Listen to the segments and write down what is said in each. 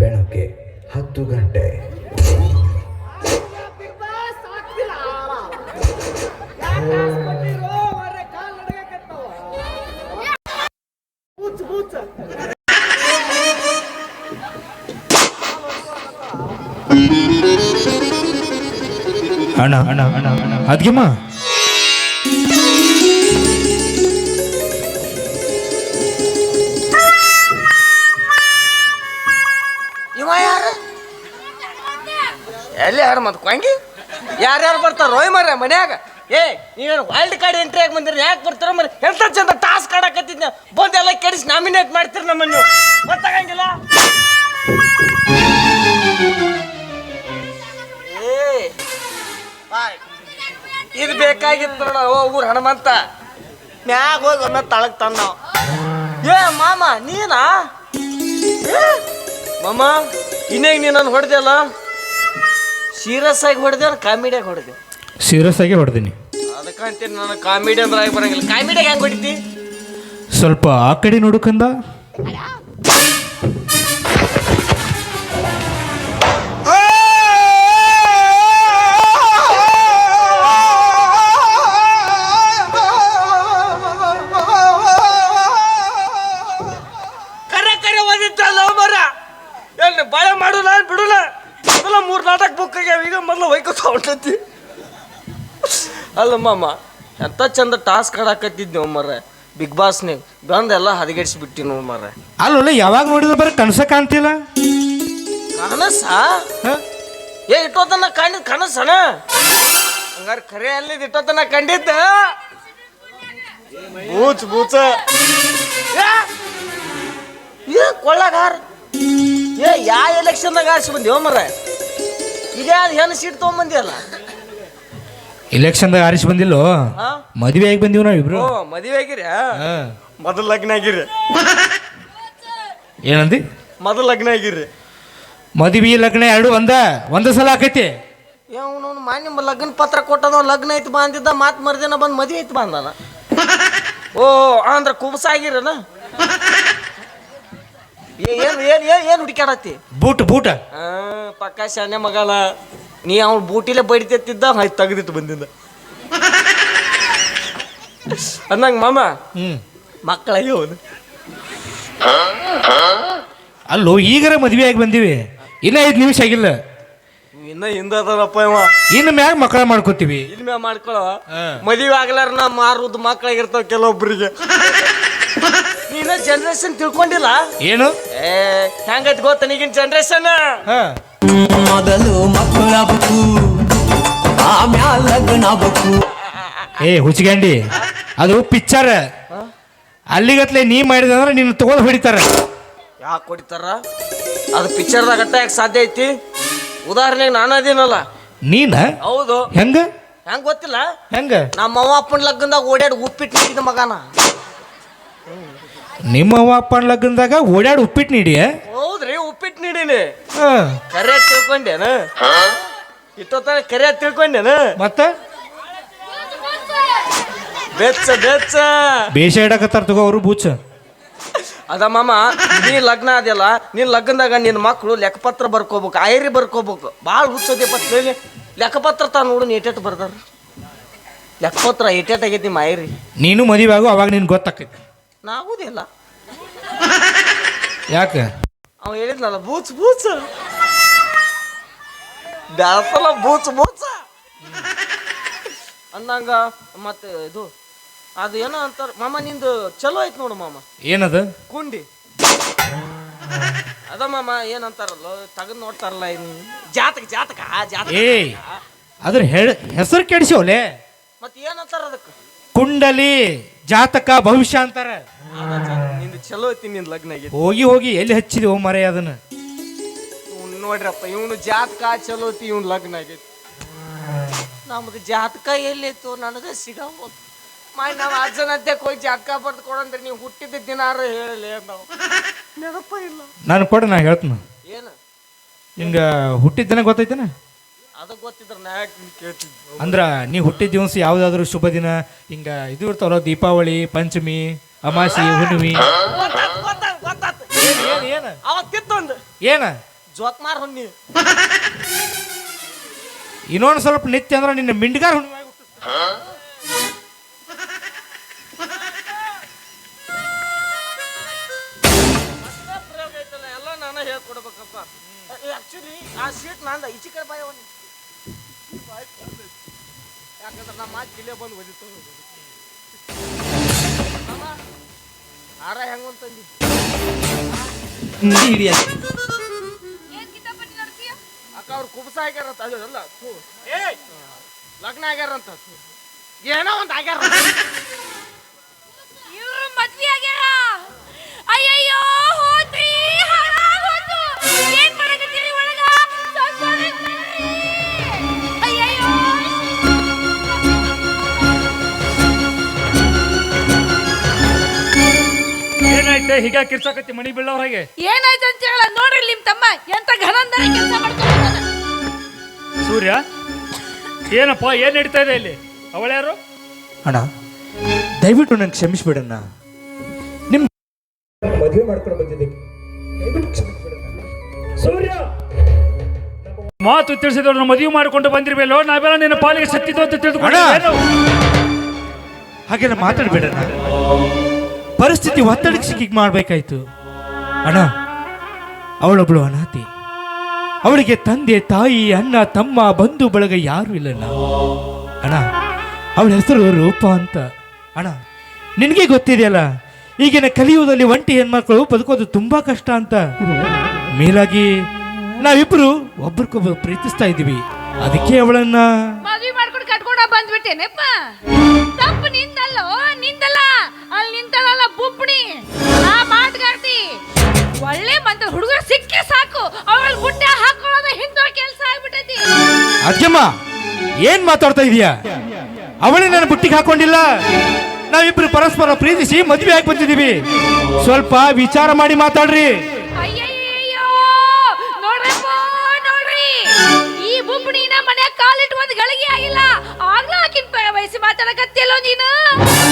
ಬೆಳಗ್ಗೆ ಹತ್ತು ಗಂಟೆ. ಅಣ್ಣ ಅಣ್ಣ ಅಣ್ಣ ಅಣ್ಣ. ಇವ ಯಾರು? ಎಲ್ಲಿ ಯಾರು ಮತ್ತೆ ಕೊಂಗಿ? ಯಾರ್ಯಾರು ಬರ್ತಾರ ರೋಯ್ ಮರ ಮನ್ಯಾಗ. ಏ, ನೀವೇನು ವೈಲ್ಡ್ ಕಾರ್ಡ್ ಎಂಟ್ರಿ ಆಗಿ ಬಂದಿರಿ, ಯಾಕೆ ಬರ್ತಾರ ಮರಿ ಎಂತ ಚಂದ ಟಾಸ್ಕ್ ಆಡಕತ್ತಿದ್ನ ಬಂದೆಲ್ಲ ಕೆಡಿಸಿ ನಾಮಿನೇಟ್ ಮಾಡ್ತೀರಿ ನಮ್ಮನ್ನು. ಗೊತ್ತಾಗಂಗಿಲ್ಲ. ಇದು ಬೇಕಾಗಿತ್ತು ಓ, ಊರ್ ಹನುಮಂತ. ಮ್ಯಾಗ ಹೋಗಿ ಒಮ್ಮೆ ತಳಗ್ ತಂದ ಏ, ಮಾಮ, ನೀನಾ? ಏ, ಇನ್ನೇ ಇನ್ನೇಗ ನೀನು ನಾನು ಹೊಡೆದಲ್ಲ ಸೀರಿಯಸ್ ಆಗಿ ಹೊಡೆದೆ ಕಾಮಿಡಿಯಾಗಿ ಹೊಡೆದೆ? ಸೀರಿಯಸ್ ಆಗಿ ಹೊಡೆದೀನಿ. ಅದಕ್ಕಂತೀನಿ ನಾನು ಕಾಮಿಡಿ ಅಂದ್ರೆ ಆಗಿ ಬರಂಗಿಲ್ಲ. ಕಾಮಿಡಿಯಾಗಿ ಹೆಂಗೆ ಹೊಡಿತಿ? ಸ್ವಲ್ಪ ಆ ಕಡೆ ನೋಡುಕಂದ ಏನು ಬಾಳೆ ಮಾಡೋಲ್ಲ ಬಿಡಲ್ಲ. ಮೊದಲ ಮೂರು ನಾಟಕ ಬುಕ್ ಆಗ್ಯಾವ ಈಗ ಮೊದಲು ವೈಕೋತ ಹೊಂಟತಿ ಅಲ್ಲ ಮಾಮ ಎಂಥ ಚಂದ ಟಾಸ್ಕ್ ಆಡಕತ್ತಿದ್ವಿ ಮರ ಬಿಗ್ ಬಾಸ್ನಾಗ ಬಂದೆಲ್ಲ ಹದಗೆಡ್ಸಿ ನೋವು ಮರ ಅಲ್ಲ ಯಾವಾಗ ನೋಡಿದ್ರೆ ಬರೀ ಕನಸ ಕಾಣ್ತಿಲ್ಲ ಕನಸ? ಏ ಇಟ್ಟೋತನ ಕಂಡಿದ್ ಕನಸನ? ಹಂಗಾರೆ ಖರೆ ಅಲ್ಲಿದ್ದ ಇಟ್ಟೋತನ ಕಂಡಿದ್ದ? ಬೂಚ್ ಬೂಚ ಏ, ಏ ಕೊಳ್ಳಗಾರ. ಏ ಯಾ ಎಲೆಕ್ಷನ್ದಾಗ ಆರಿಸಿ ಬಂದಿ ಮರ? ಇದೇ ಅದು ಹೆಣ್ಣು ಸೀಟ್ ತೊಗೊಂಬಂದಿಯಲ್ಲ? ಇಲೆಕ್ಷನ್ದಾಗ ಆರಿಸಿ ಬಂದಿಲ್ಲೋ? ಮದುವೆ ಆಗಿ ಬಂದೀವಿ ನಾವು ಇಬ್ರು? ಓ ಮದುವೆ ಆಗಿರಿ ಹಾ. ಮೊದಲು ಲಗ್ನ ಆಗಿರಿ ಏನಂದಿ? ಮೊದಲು ಲಗ್ನ ಆಗಿರಿ ಮದುವೆ ಲಗ್ನ ಎರಡು ಒಂದ ಒಂದ ಸಲ ಆಕೈತಿ. ಅವನವನು ಮಾನ್ಯ ಲಗ್ನ ಪತ್ರ ಕೊಟ್ಟದ ಲಗ್ನ ಐತಿ ಬಾ ಅಂದಿದ್ದ ಮಾತು ಮರ್ದಿನ ಬಂದು ಮದುವೆ ಐತಿ ಬಾ ಅಂದಾನ. ಓ ಅಂದ್ರ ಕುಬಸ ಆಗಿರನ ಏನು ಏನು ಏನು ಏನು ಹುಡುಕ್ಯಾಡತ್ತಿ? ಬೂಟ್ ಬೂಟ. ಆ, ಪಕ್ಕ ಶಾನೆ ಮಗಲ ನೀ ಅವ್ನು ಬೂಟಿಲೆ ಬಡಿತಿದ್ದ ಆಯ್ತು ತೆಗೆದಿಟ್ಟು ಬಂದಿಂದ. ಅಂದಂಗ ಮಾಮ ಹ್ಮ್. ಮಕ್ಕಳಾಗಿ ಅವನು. ಅಲ್ಲೋ ಈಗರ ಮದುವೆ ಆಗಿ ಬಂದೀವಿ. ಇನ್ನ ಐದು ನಿಮಿಷ ಆಗಿಲ್ಲ. ಇನ್ನ ಹಿಂದ ಅದನಪ್ಪ ಇವ. ಇನ್ನು ಮ್ಯಾಗ ಮಕ್ಕಳ ಮಾಡ್ಕೋತೀವಿ. ಇನ್ಮೇ ಮಾಡ್ಕೊಳ್ಳೋ ಹಾ. ಮದುವೆ ಆಗ್ಲಾರ ನಾ ಮಾರುದು ಮಕ್ಕಳಾಗಿರ್ತಾವ ಕೆಲವೊಬ್ಬರಿಗೆ ನೀನ ಜನರೇಷನ್ ತಿಳ್ಕೊಂಡಿಲ್ಲ? ಏನು? ಏ ಹೆಂಗೈತಿ ಗೊತ್ತ ನೀಗಿನ ಜನರೇಷನ್ ಹಾ. ಮೊದಲು ಆಮ್ಯಾಲ ಆಗ್ಬೇಕು ಏ ಹುಚ್ಚಿಗಂಡಿ ಅದು ಪಿಕ್ಚರ್. ಅಲ್ಲಿಗತ್ಲೆ ನೀ ಮಾಡಿದ ಅಂದ್ರೆ ನಿನ್ನ ತಗೊಂಡು ಹೊಡಿತಾರ. ಯಾಕೆ ಹೊಡಿತಾರ? ಅದು ಪಿಕ್ಚರ್ದಾಗ ಅಟ್ಟ ಯಾಕೆ ಸಾಧ್ಯ ಐತಿ? ಉದಾಹರಣೆಗೆ ನಾನು ಅದೇನಲ್ಲ. ನೀನ? ಹೌದು. ಹೆಂಗ? ಹೆಂಗ್ ಗೊತ್ತಿಲ್ಲ? ಹೆಂಗ? ನಮ್ಮ ಅವ್ವ ಅಪ್ಪನ ಲಗ್ನದಾಗ ಓಡಾಡಿ ಉಪ್ಪಿಟ್ಟು ನೀಡಿದ ಮಗನ. ನಿಮ್ಮ ಅವ್ವ ಅಪ್ಪನ ಲಗ್ನದಾಗ ಓಡಾಡಿ ಉಪ್ಪಿಟ್ಟು ನೀಡಿ ಹೌದ್ರಿ ಉಪ್ಪಿಟ್ಟು ನೀಡಿನಿ. ಹಾ ಕರೆ ತಿಳ್ಕೊಂಡೇನ? ಇಟ್ಟೊತ್ತ ಕರೆ ತಿಳ್ಕೊಂಡೇನ? ಮತ್ತೆ? ಬೆಚ್ಚ ಬೆಚ್ಚ. ಬೇಷ ಇಡಕತ್ತಾರ ತಗೋ ಅವರು ಬೂಚ. ಅದ ಮಾಮ ನೀ ಲಗ್ನ ಅದೆಲ್ಲ ನಿನ್ನ ಲಗ್ನದಾಗ ನಿನ್ನ ಮಕ್ಕಳು ಲೆಕ್ಕಪತ್ರ ಬರ್ಕೋಬೇಕು ಐರಿ ಬರ್ಕೋಬೇಕು. ಭಾಳ ಹುಚ್ಚೋದಿಪ್ಪ ಹೇಳಿ ಲೆಕ್ಕಪತ್ರ ತಾ ನೋಡು ಏಟೇಟ್ ಬರ್ದಾರ. ಲೆಕ್ಕಪತ್ರ ಏಟೇಟ್ ಆಗೈತಿ ನಿಮ್ಮ ಆಯರಿ ನೀನು ಮದುವೆ ಆಗು ಅವಾಗ ನಿನ್ಗೆ ಗೊತ್ತಾಕೈತಿ. ನಾಗುದಿಲ್ಲ. ಯಾಕೆ? ಅವ ಹೇಳಿದ್ನಲ್ಲ ಬೂಚ್ ಬೂಚ್. ಬ್ಯಾಸಲ್ಲ ಬೂಚ್ ಬೂಚ. ಅಂದಂಗ ಮತ್ತೆ ಇದು ಅದು ಏನೋ ಅಂತಾರ ಮಾಮ ನಿಂದು ಚಲೋ ಐತ್ ನೋಡು ಮಾಮ. ಏನದ? ಕುಂಡಿ. ಅದ ಮಾಮ ಏನಂತಾರಲ್ಲ ತಗದ್ ನೋಡ್ತಾರಲ್ಲ ಜಾತಕ ಜಾತಕ ಆ ಜಾತಕ. ಏ ಅದ್ರ ಹೇಳ ಹೆಸರು ಕೆಡಿಸೋಲೆ ಮತ್ತೆ ಏನಂತಾರ ಅದಕ್ಕೆ? ಕುಂಡಲಿ ಜಾತಕ ಭವಿಷ್ಯ ಅಂತಾರ. ನಿಂದು ಚಲೋ ಐತಿ ನಿನ್ ಲಗ್ನ ಆಗೈತಿ. ಹೋಗಿ ಹೋಗಿ ಎಲ್ಲಿ ಹಚ್ಚಿದಿ ಓ ಮರೆ ಅದನ್ನ? ಇವ್ನು ನೋಡ್ರಪ್ಪ ಇವನು ಜಾತಕ ಚಲೋ ಐತಿ ಇವ್ನು ಲಗ್ನ ಆಗೈತಿ. ನಮ್ದು ಜಾತಕ ಎಲ್ಲಿತ್ತು ನನಗೆ ಸಿಗಬಹುದು ಮಾಯ್ ನಾವು ಅಜ್ಜನಂತೆಕ್ ಹೋಗಿ ಜಾತಕ ಬರ್ದು ಕೊಡಂದ್ರೆ ನೀವು ಹುಟ್ಟಿದ ದಿನಾರ ಹೇಳಲಿ ನಾವು. ನೆನಪ ಇಲ್ಲ. ನಾನು ಕೊಡ ನಾ ಹೇಳ್ತೀನಿ. ಏನು? ಹಿಂಗ ಹುಟ್ಟಿದ ದಿನ ಗೊತ್ತೈತೇನ? ಅದಕ್ಕೆ ಗೊತ್ತಿದ್ರು ನಾ ಯಾಕೆ ನಿನ್ ಕೇಳ್ತಿದ್ದೆ ಅಂದ್ರ ನೀ ಹುಟ್ಟಿದ ದಿವಸ ಯಾವ್ದಾದ್ರು ಶುಭ ದಿನ ಹಿಂಗ ಇದು ಇರ್ತಾವಲ್ಲ ದೀಪಾವಳಿ ಪಂಚಮಿ. ಅಮಾಸಿ ಹುಣ್ಣಿಮೆ. ಗೊತ್ತಾತು ಗೊತ್ತಾತು ಗೊತ್ತಾತು ಏನ್ ಏನ್? ಏನ ಜೋಕ್ ಮಾರ್ ಹೊನ್ನಿ ಇನ್ನೊಂದು ಸ್ವಲ್ಪ ನಿತ್ಯ ಅಂದ್ರೆ ನಿನ್ನ ಮಿಂಡ್ಗಾರ ಹುಣ್ಣಿಮೆ ಪ್ರಯೋಗ ಐತಲ್ಲ ಎಲ್ಲ ನಾನು ಹೇಳ್ಕೊಡ್ಬೇಕಪ್ಪ. ಆಕ್ಚುಲಿ ಆ ಸೀಟ್ ನಂದ ಈಚೆ ಕಡೆ ಬಾಯ ಒಂದು ಯಾಕಂದ್ರೆ ನಮ್ಮ ಮಾತು ಇಲ್ಲೇ ಬಂದು ಒದಿತು ಆರ ಹೆಂಗಂತಂದಿ ಅಕ್ಕ ಅವ್ರು ಕುಬ್ಸ ಆಗ್ಯಾರಂತ ಅದು ಅಲ್ಲ ಏಯ್! ಲಗ್ನ ಆಗ್ಯಾರಂತ. ಏನೋ ಒಂದು ಆಗ್ಯಾರ. ಇವ್ರು ಮದ್ವೆ ಆಗ್ಯಾರ! ಏನಾಯ್ತೆ ಹೀಗ ಕಿರ್ಚಾಕತ್ತಿ ಮಣಿ ಹಾಗೆ. ಏನಾಯ್ತು ಅಂತ ಹೇಳ ನೋಡ್ರಿ ನಿಮ್ ತಮ್ಮ ಎಂತ ಘನಂದರ ಕೆಲಸ ಮಾಡ್ಕೊಂಡ ಸೂರ್ಯ ಏನಪ್ಪ ಏನ್ ನಡೀತಾ ಇದೆ ಇಲ್ಲಿ? ಅವಳ್ಯಾರು ಅಣ್ಣ ದಯವಿಟ್ಟು ನನ್ಗೆ ಕ್ಷಮಿಸ್ಬಿಡಣ್ಣ. ನಿಮ್ಮ ಮದುವೆ ಮಾಡ್ಕೊಂಡು ಬಂದಿದ್ದಕ್ಕೆ ದಯವಿಟ್ಟು ಕ್ಷಮಿಸ್ಬಿಡಣ್ಣ. ಸೂರ್ಯ! ಮಾತು ತಿಳಿಸಿದವ್ರನ್ನ ಮದುವೆ ಮಾಡಿಕೊಂಡು ಬಂದಿರ್ಬೇಲೋ ನಾವೆಲ್ಲ ನಿನ್ನ ಪಾಲಿಗೆ ಸತ್ತಿದ್ದು ಅಂತ ತಿಳಿದುಕೊಂಡು ಅಣ್ಣ! ಹಾಗೆಲ್ಲ ಮಾತಾಡಬೇಡಣ್ಣ. ಪರಿಸ್ಥಿತಿ ಒತ್ತಡಕ್ಕೆ ಸಿಕ್ಕಿಗೆ ಮಾಡಬೇಕಾಯ್ತು. ಅಣ್ಣ, ಅವಳೊಬ್ಳು ಅನಾಥಿ. ಅವಳಿಗೆ ತಂದೆ, ತಾಯಿ, ಅಣ್ಣ, ತಮ್ಮ, ಬಂಧು, ಬಳಗ ಯಾರು ಇಲ್ಲಣ್ಣ. ಅಣ್ಣ, ಅವಳ ಹೆಸರು ರೂಪ ಅಂತ. ಅಣ್ಣ, ನಿನಗೆ ಗೊತ್ತಿದೆಯಲ್ಲ, ಈಗಿನ ಕಲಿಯುವುದಲ್ಲಿ ಒಂಟಿ ಹೆಣ್ಮಕ್ಳು ಬದುಕೋದು ತುಂಬಾ ಕಷ್ಟ ಅಂತ. ಮೇಲಾಗಿ ನಾವಿಬ್ರು ಒಬ್ರಿಗೊಬ್ರು ಪ್ರೀತಿಸ್ತಾ ಇದ್ದೀವಿ. ಅದಕ್ಕೆ ಅವಳನ್ನ ನಿಂದಲ್ಲೋ ನಿಂದಲ್ಲ. ಅಲ್ಲಿ ನಿಂತಲ್ಲ ಬುಪ್ಣಿ ಆ ಮಾತುಗಾರ್ತಿ ಒಳ್ಳೆ ಮಂದ ಹುಡುಗ ಸಿಕ್ಕಿ ಸಾಕು. ಅವಳ ಗುಡ್ಡ ಹಾಕೊಳ್ಳೋದ ಹಿಂದೋ ಕೆಲಸ ಆಗ್ಬಿಟ್ಟೈತಿ ಅಜ್ಜಮ್ಮ ಏನ್ ಮಾತಾಡ್ತಾ ಇದೀಯಾ? ಅವಳೇ ನನ್ನ ಬುಟ್ಟಿಗೆ ಹಾಕೊಂಡಿಲ್ಲ. ನಾವಿಬ್ರು ಪರಸ್ಪರ ಪ್ರೀತಿಸಿ ಮದ್ವೆ ಆಗಿ ಬಂದಿದೀವಿ ಸ್ವಲ್ಪ ವಿಚಾರ ಮಾಡಿ ಮಾತಾಡ್ರಿ. ಅಯ್ಯಯ್ಯೋ ನೋಡ್ರಪ್ಪ ನೋಡ್ರಿ. ಈ ಬುಬ್ಬಣಿನ ಮನೆ ಕಾಲಿಟ್ಟು ಒಂದು ಗಳಿಗೆ ಆಗಿಲ್ಲ. ಆಗ್ಲೂ ಮಾತಾಡಕತ್ತಿಯಲ್ಲೋ ನೀನು?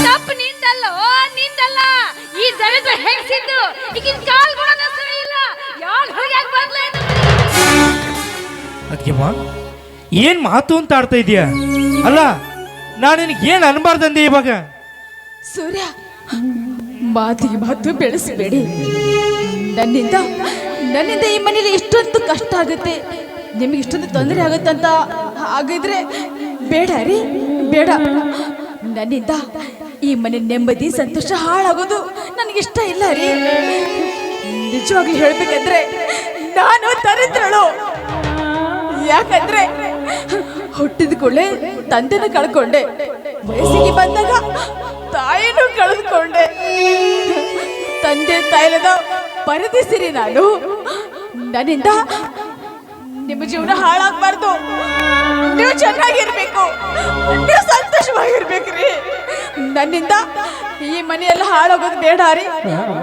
ತಪ್ಪು ನಿಂದಲ್ಲೋ? ನಿಂದಲ್ಲ? ಈ ದರಿದ್ರ ಹೆಂಗಸಿದ್ದು ಈಗಿನ ಕಾಲ್ ಸರಿ ಇಲ್ಲ. ಯಾರು ಹೊರಗೆ ಬರ್ಲ ಅದಕ್ಕೆಮ್ಮ ಏನ್ ಮಾತು ಅಂತ ಆಡ್ತಾ ಇದೀಯ ಅಲ್ಲ ನಾನು ನಿನಗೆ ಏನು ಅನ್ಬಾರ್ದಂದೆ ಇವಾಗ? ಸೂರ್ಯ ಮಾತಿಗೆ ಮಾತು ಬೆಳೆಸಬೇಡಿ. ನನ್ನಿಂದ ನನ್ನಿಂದ ಈ ಮನೇಲಿ ಇಷ್ಟೊಂದು ಕಷ್ಟ ಆಗುತ್ತೆ. ನಿಮಗೆ ಇಷ್ಟೊಂದು ತೊಂದರೆ ಆಗುತ್ತೆ ಅಂತ ಹಾಗಿದ್ರೆ ಬೇಡ ರೀ. ಬೇಡ. ನನ್ನಿಂದ ಈ ಮನೆ ನೆಮ್ಮದಿ, ಸಂತೋಷ ಹಾಳಾಗೋದು ನನಗಿಷ್ಟ ಇಲ್ಲ ರೀ. ನಿಜವಾಗಿ ಹೇಳ್ಬೇಕಂದ್ರೆ ನಾನು ತರಿದ್ರಳು ಯಾಕಂದ್ರೆ ಹುಟ್ಟಿದ ಕೂಡಲೇ ತಂದೆನ ಕಳ್ಕೊಂಡೆ. ವಯಸ್ಸಿಗೆ ಬಂದಾಗ ತಾಯಿನೂ ಕಳೆದುಕೊಂಡೆ ತಂದೆ ತಾಯಿಲದ ಪರದಿಸಿರಿ ನಾನು. ನನ್ನಿಂದ ನಿಮ್ಮ ಜೀವನ ಹಾಳಾಗ್ಬಾರ್ದು. ಚೆನ್ನಾಗಿರ್ಬೇಕು. ನೀವು ಸಂತೋಷವಾಗಿರ್ಬೇಕ್ರಿ. ನನ್ನಿಂದ ಈ ಮನೆಯೆಲ್ಲ ಹಾಳಾಗೋದು ಬೇಡ ರೀ.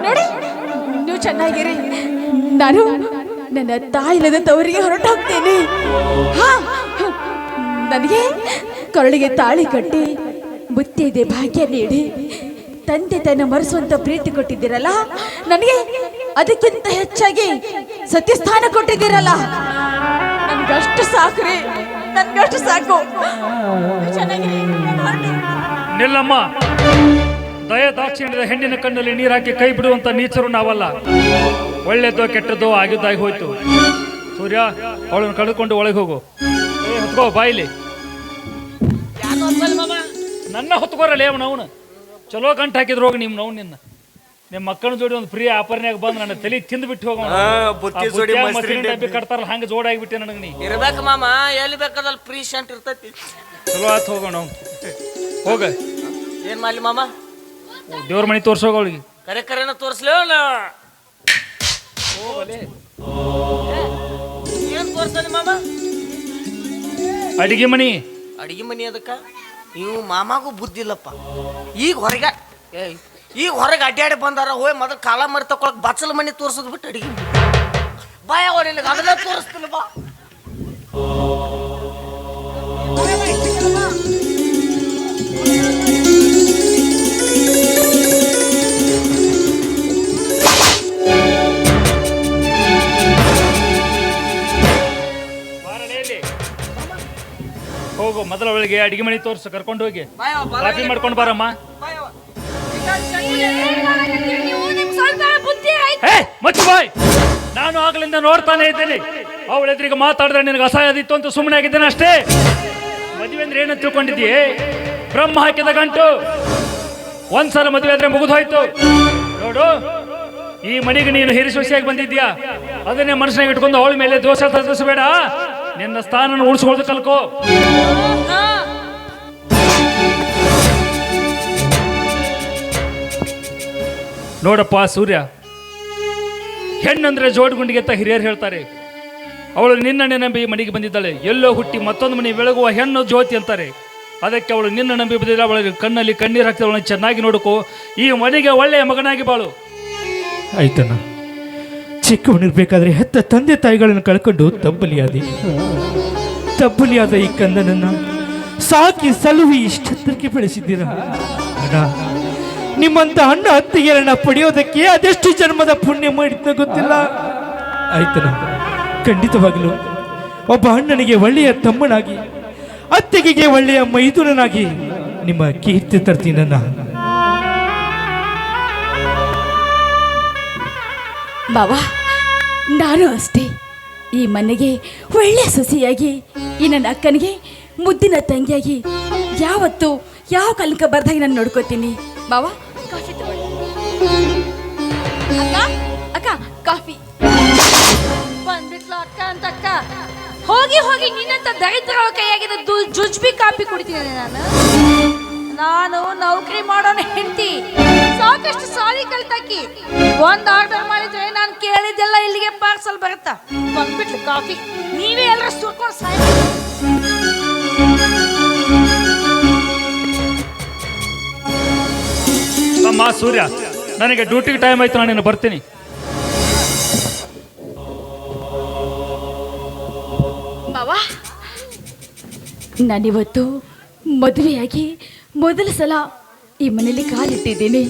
ನೋಡಿ, ನೀವು ಚೆನ್ನಾಗಿರಿ. ನಾನು ನನ್ನ ತಾಯಿಲದ ತವರಿಗೆ ಹೊರಟೋಗ್ತೀನಿ. ಹಾ, ನನಗೆ ಕರುಳಿಗೆ ತಾಳಿ ಕಟ್ಟಿ ಬುತ್ತಿದೆ ಭಾಗ್ಯ ನೀಡಿ, ತಂದೆ ತನ್ನ ಮರೆಸುವಂತ ಪ್ರೀತಿ ಕೊಟ್ಟಿದ್ದೀರಲ್ಲ? ನನಗೆ ಅದಕ್ಕಿಂತ ಹೆಚ್ಚಾಗಿ ಸತ್ಯಸ್ಥಾನ ಕೊಟ್ಟಿದ್ದೀರಲ್ಲ? ನನ್ಗಷ್ಟು ಸಾಕ್ರಿ. ನನ್ಗಷ್ಟು ಸಾಕು. ನಿಲ್ಲಮ್ಮ. ದಯ ದಾಕ್ಷಿಣ್ಯದ ಹೆಣ್ಣಿನ ಕಣ್ಣಲ್ಲಿ ನೀರು ಹಾಕಿ ಕೈ ಬಿಡುವಂತ ನೀಚರು ನಾವಲ್ಲ. ಒಳ್ಳೇದೋ ಕೆಟ್ಟದ್ದೋ ಆಗಿದ್ದಾಗಿ ಹೋಯ್ತು. ಸೂರ್ಯ ಅವಳನ್ನು ಕಳ್ಕೊಂಡು ಒಳಗೆ ಹೋಗು. ಏ ಹೊತ್ಕೋ ಬಾಯಿಲಿ ನನ್ನ ಹೊತ್ಕೋರಲ್ಲ ಅವನು ಚಲೋ ಗಂಟು ಹಾಕಿದ್ರು ಹೋಗಿ ನಿಮ್ಮ ನೋವು ನಿನ್ನ. ನಿಮ್ಮ ಮಕ್ಕಳ ಜೋಡಿ ಒಂದು ಫ್ರೀ ಆಪರ್ನ್ಯಾಗ ಬಂದು ನನ್ನ ತಲೆ ತಿಂದು ಬಿಟ್ಟು ಹೋಗೋಣ ಆ, ಬುತ್ತಿ ಜೋಡಿ ಮೊಸರಿನ ಡಬ್ಬಿ. ಕಟ್ತಾರಲ್ಲ ಹಂಗೆ ಜೋಡಾಗಿಬಿಟ್ಟೆ ನನಗೆ ನೀ. ಇರ್ಬೇಕು ಮಾಮ ಎಲ್ಲಿ ಬೇಕಾದಲ್ಲಿ ಫ್ರೀ ಶಂಟ್ ಇರ್ತೈತಿ. ಚಲೋ ಆಯ್ತು ಹೋಗೋಣ. ಹೋಗ. ಏನ್ ಮಾಡ್ಲಿ ಮಾಮ? ದೇವ್ರ ಮನೆ ತೋರ್ಸೋಗ ಅವಳಿಗೆ. ಕರೆ ಕರೆನ ತೋರಿಸ್ಲೇ ಏನ್ ತೋರ್ಸಲಿ ಮಾಮ? ಅಡಿಗೆ ಮನಿ. ಅಡಿಗೆ ಮನಿ ಅದಕ್ಕ? ನೀವು ಮಾಮಾಗೂ ಬುದ್ಧಿ ಇಲ್ಲಪ್ಪ. ಈಗ ಹೊರಗೆ ಏಯ್ ಈ ಹೊರಗೆ ಅಡ್ಡಾಡಿ ಬಂದಾರ ಹೋಯ್ ಮೊದಲು ಕಾಲ ಮರಿ ತಕೊಳಕ್ ಬಚ್ಚಲ ಮನೆ ತೋರ್ಸದ್ ಬಿಟ್ಟು ಅಡಿಗೆ ಬಾಯ ನಿನಗೆ ಅದನ್ನ ತೋರಿಸ್ತೀನಿ ಬಾ. ಹೋಗು ಮೊದಲ ಒಳಗೆ ಅಡಿಗೆ ಮನೆ ತೋರ್ಸು ಕರ್ಕೊಂಡು ಹೋಗಿ. ಕಾಫಿ ಮಾಡ್ಕೊಂಡು ಬಾರಮ್ಮ. ಮುಚ್ಚು ಬಾಯ್. ನಾನು ಆಗ್ಲಿಂದ ನೋಡ್ತಾನೆ ಇದ್ದೇನೆ. ಅವಳ ಎದುರಿಗೆ ಮಾತಾಡಿದ್ರೆ ನಿನಗೆ ಅಸಹ್ಯ ಆದಿತ್ತು ಅಂತ ಸುಮ್ಮನೆ ಆಗಿದ್ದೇನೆ ಅಷ್ಟೇ. ಮದುವೆ ಅಂದ್ರೆ ಏನಂತ ತಿಳ್ಕೊಂಡಿದ್ದೀಯೇ? ಬ್ರಹ್ಮ ಹಾಕಿದ ಗಂಟು. ಒಂದ್ಸಲ ಮದುವೆ ಆದ್ರೆ ಮುಗಿದೋಯ್ತು ನೋಡು ಈ ಮನೆಗೆ ನೀನು ಹಿರಿಸೊಸೆಯಾಗಿ ಬಂದಿದ್ಯಾ ಅದನ್ನೇ ಮನಸ್ಸಿನಾಗ ಇಟ್ಕೊಂಡು ಅವಳ ಮೇಲೆ ದೋಷ ತರಿಸಬೇಡ. ನಿನ್ನ ಸ್ಥಾನ ಉಳಿಸ್ಕೊಳ್ಳೋದು ಕಲ್ಕೋ ನೋಡಪ್ಪ ಸೂರ್ಯ. ಹೆಣ್ಣಂದ್ರೆ ಜೋಡ್ಗುಂಡಿಗೆ ಅಂತ ಹಿರಿಯರು ಹೇಳ್ತಾರೆ. ಅವಳು ನಿನ್ನಣ್ಣೆ ನಂಬಿ ಮನೆಗೆ ಬಂದಿದ್ದಾಳೆ. ಎಲ್ಲೋ ಹುಟ್ಟಿ ಮತ್ತೊಂದು ಮನೆ ಬೆಳಗುವ ಹೆಣ್ಣು ಜ್ಯೋತಿ ಅಂತಾರೆ. ಅದಕ್ಕೆ ಅವಳು ನಿನ್ನ ನಂಬಿ ಬಂದಿಲ್ಲ. ಅವಳ ಕಣ್ಣಲ್ಲಿ ಕಣ್ಣೀರು ಹಾಕ್ತಾ ಅವಳನ್ನ ಚೆನ್ನಾಗಿ ನೋಡಕು. ಈ ಮನೆಗೆ ಒಳ್ಳೆಯ ಮಗನಾಗಿ ಬಾಳು. ಆಯ್ತಣ್ಣ. ಚಿಕ್ಕವನಿರ್ಬೇಕಾದ್ರೆ ಹೆತ್ತ ತಂದೆ ತಾಯಿಗಳನ್ನು ಕಳ್ಕೊಂಡು ತಬ್ಬಲಿಯಾದಿ. ತಬ್ಬಲಿಯಾದ ಈ ಕಂದನನ್ನು ಸಾಕಿ ಸಲುವಿ ಇಷ್ಟಕ್ಕೆ ಬೆಳೆಸಿದ್ದೀರ? ಅಣ್ಣ ನಿಮ್ಮಂತ ಅಣ್ಣ ಅತ್ತಿಗೆರನ್ನ ಪಡೆಯೋದಕ್ಕೆ ಅದೆಷ್ಟು ಜನ್ಮದ ಪುಣ್ಯ ಮಾಡಿದ್ನ ಗೊತ್ತಿಲ್ಲ. ಆಯ್ತನ ಖಂಡಿತವಾಗಲು ಒಬ್ಬ ಅಣ್ಣನಿಗೆ ಒಳ್ಳೆಯ ತಮ್ಮನಾಗಿ, ಅತ್ತಿಗೆಗೆ ಒಳ್ಳೆಯ ಮೈದುನನಾಗಿ ನಿಮ್ಮ ಕೀರ್ತಿ ತರ್ತೀನಿ ನನ್ನ. ಬಾಬಾ ನಾನು ಅಷ್ಟೇ. ಈ ಮನೆಗೆ ಒಳ್ಳೆಯ ಸೊಸೆಯಾಗಿ, ಈ ನನ್ನ ಅಕ್ಕನಿಗೆ ಮುದ್ದಿನ ತಂಗಿಯಾಗಿ, ಯಾವತ್ತು ಯಾವ ಕಲಿಕ ಬರ್ದಾಗಿ ನಾನು ನೋಡ್ಕೋತೀನಿ. ಬಾವ ಅಕ್ಕ ಅಕ್ಕ, ಕಾಫಿ. ಬಂದ್ಬಿಟ್ಲು ಅಕ್ಕ ಅಂತ ಅಕ್ಕ. ಹೋಗಿ ಹೋಗಿ ನಿನ್ನಂತ ದರಿದ್ರ ಕೈಯಾಗಿದ್ದ ಜುಜ್ಬಿ ಕಾಪಿ ಕುಡಿತೀನಿ ನಾನು. ನಾನು ನೌಕರಿ ಮಾಡೋಣ ಹೆಂಡತಿ. ಸಾಕಷ್ಟು ಸಾರಿ ಕಲ್ತಾಕಿ. ಒಂದು ಆರ್ಡರ್ ಮಾಡಿದ್ರೆ ನಾನು ಕೇಳಿದ್ದೆಲ್ಲ ಇಲ್ಲಿಗೆ ಪಾರ್ಸಲ್ ಬರುತ್ತಾ? ಬಂದ್ಬಿಟ್ಲು ಕಾಫಿ. ನೀವೇ ಎಲ್ಲರೂ ಸುರ್ಕೊಂಡು ಸಾಯ. ಸೂರ್ಯ. ನನಗೆ ಡ್ಯೂಟಿಗೆ ಟೈಮ್ ಆಯ್ತು ನಾನು ಇನ್ನು ಬರ್ತೀನಿ. ಬಾವ ನಾನಿವತ್ತು ಮದುವೆಯಾಗಿ ಮೊದಲ ಸಲ ಈ ಮನೇಲಿ ಕಾಲಿಟ್ಟಿದ್ದೀನಿ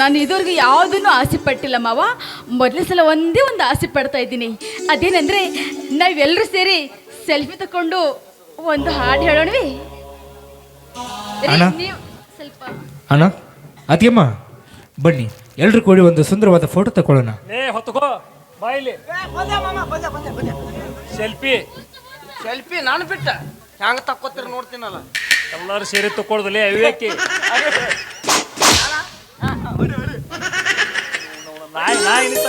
ನಾನು ಇದುವರೆಗೂ ಯಾವುದನ್ನು ಆಸೆ ಪಟ್ಟಿಲ್ಲ ಮಾವ. ಮೊದಲ ಸಲ ಒಂದೇ ಒಂದು ಆಸೆ ಪಡ್ತಾ ಇದ್ದೀನಿ. ಅದೇನೆಂದರೆ ನಾವೆಲ್ಲರೂ ಸೇರಿ ಸೆಲ್ಫಿ ತಕೊಂಡು ಒಂದು ಹಾಡು ಹೇಳೋಣವಿ? ಅಣ್ಣ. ನೀವು ಸ್ವಲ್ಪ ಅಣ್ಣ ಅದ್ಯಮ್ಮ ಬನ್ನಿ ಎಲ್ರು ಕೂಡಿ ಒಂದು ಸುಂದರವಾದ ಫೋಟೋ ತಕೊಳ್ಳೋಣ. ಏ ಹೊತ್ಕೋ ಬಾಯಿಲಿ. ಏ, ಬಂದೆ ಮಾಮ, ಬಂದೆ, ಬಂದೆ, ಬಂದೆ. ಸೆಲ್ಫಿ. ಸೆಲ್ಫಿ ನಾನು ಬಿಟ್ಟ. ಹೆಂಗ್ ತಕ್ಕೋತೀರ ನೋಡ್ತೀನಲ್ಲ. ಎಲ್ಲರೂ ಸೇರಿ ತಕ್ಕೊಳ್ದಲ್ಲಿ ಅವಿವೇಕಿ. ನಾಯಿ ನಾಯಿ ನಿಂತ